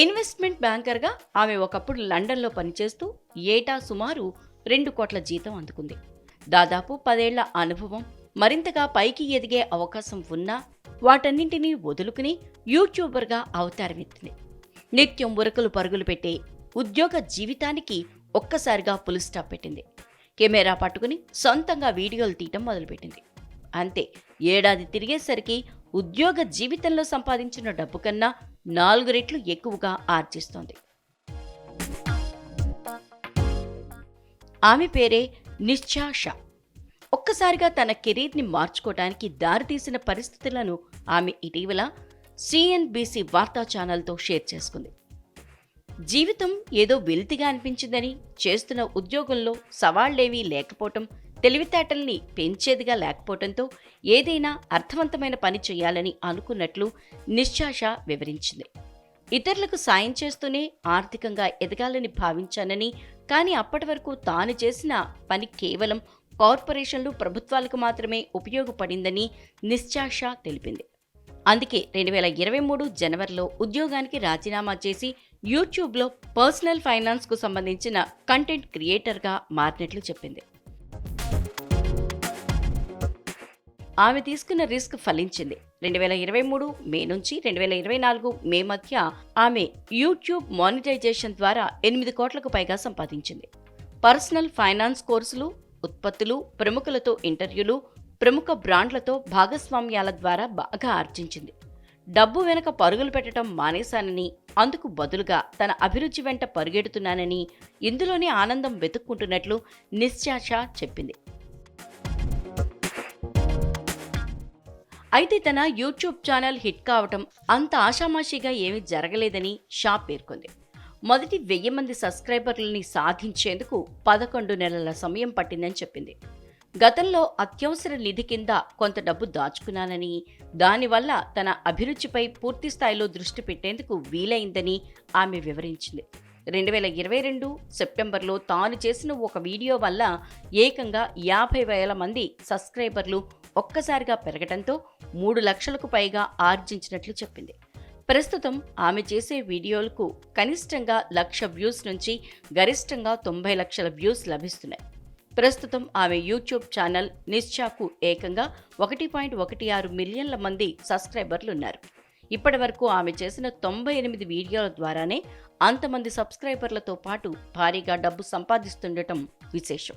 Investment బ్యాంకర్గా ఆమె ఒకప్పుడు లండన్లో పనిచేస్తూ ఏటా సుమారు రెండు కోట్ల జీతం అందుకుంది. దాదాపు పదేళ్ళ అనుభవం మరింతగా పైకి ఎదిగే అవకాశం ఉన్నా వాటన్నింటినీ వదులుకుని యూట్యూబర్గా అవతారమెత్తింది. నిత్యం ఉరకలు పరుగులు పెట్టే ఉద్యోగ జీవితానికి ఒక్కసారిగా పులి స్టాప్ పెట్టింది. కెమెరా పట్టుకుని సొంతంగా వీడియోలు తీయటం మొదలుపెట్టింది. అంతే ఏడాది తిరిగేసరికి ఉద్యోగ జీవితంలో సంపాదించిన డబ్బు కన్నా నాలుగు రెట్లు ఎక్కువగా ఆర్జిస్తోంది. ఆమె పేరే నిశ్చా షా ఒక్కసారిగా తన కెరీర్ని మార్చుకోవడానికి దారితీసిన పరిస్థితులను ఆమె ఇటీవల సిఎన్బిసి వార్తా ఛానల్తో షేర్ చేసుకుంది. జీవితం ఏదో వెలితిగా అనిపించిందని చేస్తున్న ఉద్యోగంలో సవాళ్ళేవీ లేకపోవటం తెలివితేటల్ని పెంచేదిగా లేకపోవడంతో ఏదైనా అర్థవంతమైన పని చేయాలని అనుకున్నట్లు నిశ్చాష వివరించింది. ఇతరులకు సాయం చేస్తూనే ఆర్థికంగా ఎదగాలని భావించానని కానీ అప్పటి వరకు తాను చేసిన పని కేవలం కార్పొరేషన్లు ప్రభుత్వాలకు మాత్రమే ఉపయోగపడిందని నిశ్చాష తెలిపింది. అందుకే రెండు వేల ఇరవై మూడు జనవరిలో ఉద్యోగానికి రాజీనామా చేసి యూట్యూబ్లో పర్సనల్ ఫైనాన్స్కు సంబంధించిన కంటెంట్ క్రియేటర్గా మారినట్లు చెప్పింది. ఆమె తీసుకున్న రిస్క్ ఫలించింది. రెండు వేల ఇరవై మూడు మే నుంచి రెండు వేల ఇరవై నాలుగు మే మధ్య ఆమె యూట్యూబ్ మానిటైజేషన్ ద్వారా ఎనిమిది కోట్లకు పైగా సంపాదించింది. పర్సనల్ ఫైనాన్స్ కోర్సులు ఉత్పత్తులు ప్రముఖులతో ఇంటర్వ్యూలు ప్రముఖ బ్రాండ్లతో భాగస్వామ్యాల ద్వారా బాగా ఆర్జించింది. డబ్బు వెనక పరుగులు పెట్టడం మానేశానని అందుకు బదులుగా తన అభిరుచి వెంట పరుగెడుతున్నానని ఇందులోనే ఆనందం వెతుక్కుంటున్నట్లు నిశ్చాష చెప్పింది. అయితే తన యూట్యూబ్ ఛానల్ హిట్ కావటం అంత ఆషామాషిగా ఏమీ జరగలేదని షా పేర్కొంది. మొదటి వెయ్యి మంది సబ్స్క్రైబర్లని సాధించేందుకు పదకొండు నెలల సమయం పట్టిందని చెప్పింది. గతంలో అత్యవసర నిధి కింద కొంత డబ్బు దాచుకున్నానని దానివల్ల తన అభిరుచిపై పూర్తి స్థాయిలో దృష్టి పెట్టేందుకు వీలైందని ఆమె వివరించింది. రెండు వేల ఇరవై రెండు సెప్టెంబర్లో తాను చేసిన ఒక వీడియో వల్ల ఏకంగా యాభై వేల మంది సబ్స్క్రైబర్లు ఒక్కసారిగా పెరగడంతో మూడు లక్షలకు పైగా ఆర్జించినట్లు చెప్పింది. ప్రస్తుతం ఆమె చేసే వీడియోలకు కనిష్టంగా లక్ష వ్యూస్ నుంచి గరిష్టంగా తొంభై లక్షల వ్యూస్ లభిస్తున్నాయి. ప్రస్తుతం ఆమె యూట్యూబ్ ఛానల్ నిశ్చాకు ఏకంగా ఒకటి పాయింట్ ఒకటి ఆరు మిలియన్ల మంది సబ్స్క్రైబర్లు ఉన్నారు ఇప్పటి వరకు ఆమె చేసిన తొంభై ఎనిమిది వీడియోల ద్వారానే అంతమంది సబ్స్క్రైబర్లతో పాటు భారీగా డబ్బు సంపాదిస్తుండటం విశేషం.